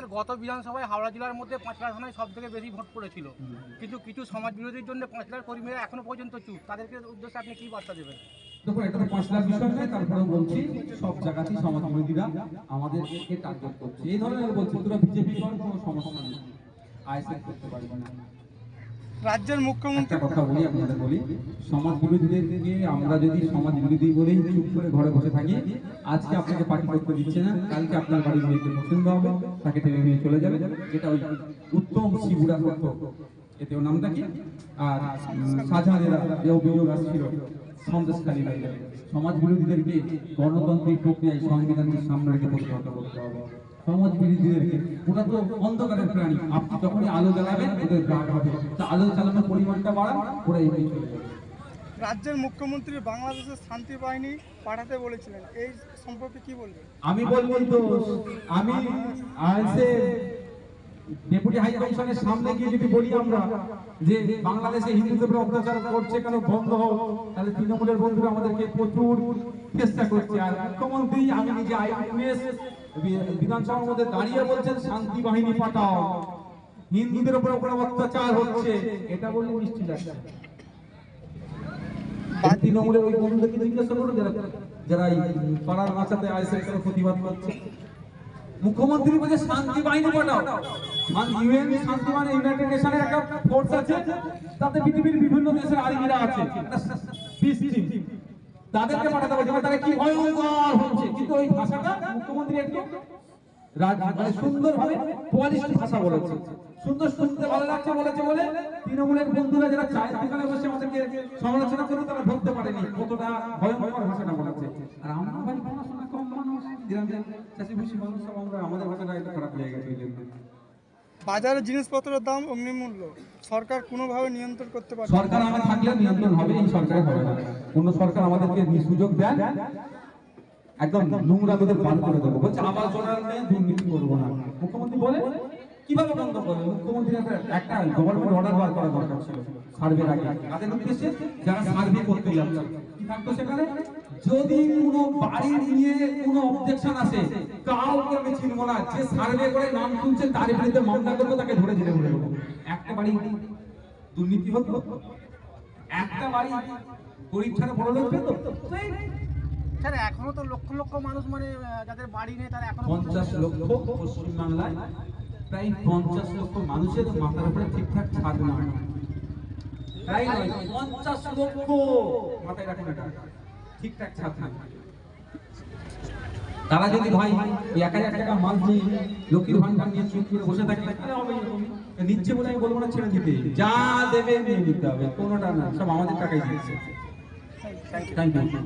Sir গত বিধানসভায় হাওড়া জেলার মধ্যে পাঁচলা থানায় সব থেকে বেশি ভোট পড়েছিল। কিন্তু কিছু সমাজ বিরোধীর জন্য পাঁচলার কর্মীরা এখনও পর্যন্ত চুপ। তাদেরকে উদ্দেশ্যে আপনি কি বার্তা দেবেন? দেখো এটা পাঁচলার বিষয় নয় তারপরে বলছি, সব জায়গাতেই সমাজ বিরোধীরা আমাদেরকে টার্গেট করছে। এই ধরনের বলছে, তোরা বিজেপি কোনো সমস্যা নেই। আইসেক করতে পারবে না। রাজ্যের মুখ্যমন্ত্রী কথা বলি, আপনাদের বলি। সমাজ বিরোধীদেরকে আমরা যদি সমাজ বিরোধী বলেই চুপ করে ঘরে বসে থাকি, আজকে আপনাকে পার্টি করতে দিচ্ছে না, কালকে আপনার বাড়ির মেয়েকে পছন্দ হবে, তাকে টেনে নিয়ে চলে যাবে। যেটা ওই উত্তম শিবুরা করতো এতে ওর নামটা কি? আর শাহজাহানেরা যে অভিযোগ সমাজ বিরোধীদেরকে গণতান্ত্রিক প্রক্রিয়ায় সংবিধানকে সামনে রেখে প্রতিহত করতে হবে। সমাজ বিরোধীদেরকে ওটা তো অন্ধকারের প্রাণী। আপনি যখনই আলো জ্বালাবেন ওদের রাগ হবে তা আলো জ্বালানোর পরিমাণটা বাড়ান ওরা এগিয়ে চলে যাবে। রাজ্যের মুখ্যমন্ত্রী বাংলাদেশের শান্তি বাহিনী পাঠাতে বলেছিলেন। এই সম্পর্কে কি বলবেন? আমি বলব তো আমি আইসে ডেপুটি হাই কমিশনের সামনে গিয়ে যদি বলি আমরা যে বাংলাদেশে হিন্দুদের উপর অত্যাচার করছে কেন বন্ধ হোক তাহলে তৃণমূলের বন্ধুরা আমাদেরকে প্রচুর চেষ্টা করছে। আর মুখ্যমন্ত্রী, আমি নিজে আইপিএস, বিধানসভার মধ্যে দাঁড়িয়ে বলছেন, শান্তি বাহিনী পাঠাও। হিন্দুদের উপর উপর অত্যাচার হচ্ছে। এটা বললে মিষ্টি লাগছে। তৃণমূলের ওই বন্ধুদেরকে জিজ্ঞাসা করুন, যারা যারা পাড়ার বাঁচাতে আইসের প্রতিবাদ করছে। মুখ্যমন্ত্রী বলছে, শান্তি বাহিনী পাঠাও। মানে মানে ভাষা সুন্দর ভালো লাগছে বলেছে বলে তৃণমূলের বন্ধুরা যারা দোকানে বসে আমাদেরকে সমালোচনা করে তারা ধরতে পারেনি কতটা ভয়ঙ্কর ভাষাটা বলেছে আর আমরা ভাই পড়াশোনা কম মানুষ গ্রাম চাষি মানুষ সব আমরা আমাদের ভাষাটা একটু খারাপ লেগে গেছে ওই জন্য। বাজারে জিনিসপত্রের দাম অগ্নি মূল্য। সরকার কোনোভাবে নিয়ন্ত্রণ করতে পারে সরকার আমরা থাকলে নিয়ন্ত্রণ হবে এই সরকারে হবে না। কোন সরকার আমাদেরকে সুযোগ দেন একদম নোংরা তোদের বাদ করে দেবো। বলছে আবার জোনাল দুর্নীতি করব না। মুখ্যমন্ত্রী বলে কীভাবে বন্ধ করবে? মুখ্যমন্ত্রী একটা গভর্নমেন্ট অর্ডার বার করা দরকার ছিল সার্ভে আগে। তাদের উদ্দেশ্যে যারা সার্ভে করতে যাচ্ছে কি থাকতো সেখানে? যদি কোনো বাড়ি নিয়ে কোনো অবজেকশন আসে কাউকে আমি চিনবো না যে সার্ভে করে নাম তুলছে তার বিরুদ্ধে মামলা করব তাকে ধরে জেলে ভরে দেবো। একটা বাড়ি দুর্নীতি হতো একটা বাড়ি গরিব ছাড়া বড় লোক পেতো। স্যার এখনও তো লক্ষ লক্ষ মানুষ মানে যাদের বাড়ি নেই তারা এখনও পঞ্চাশ লক্ষ পশ্চিমবাংলায় প্রায় পঞ্চাশ লক্ষ মানুষের মাথার উপরে ঠিকঠাক ছাদ না পঞ্চাশ লক্ষ। মাথায় ঠিকঠাক ছাদ তারা যদি ভাই এক হাজার টাকা মাল নিয়ে লক্ষ্মীর ভান্ডার নিয়ে চুপ করে বসে থাকে হবে নিচ্ছে বলে আমি বলব না, ছেড়ে দিতে যা দেবে নিয়ে নিতে হবে, কোনোটা না, সব আমাদের টাকাই দিচ্ছে থ্যাংক ইউ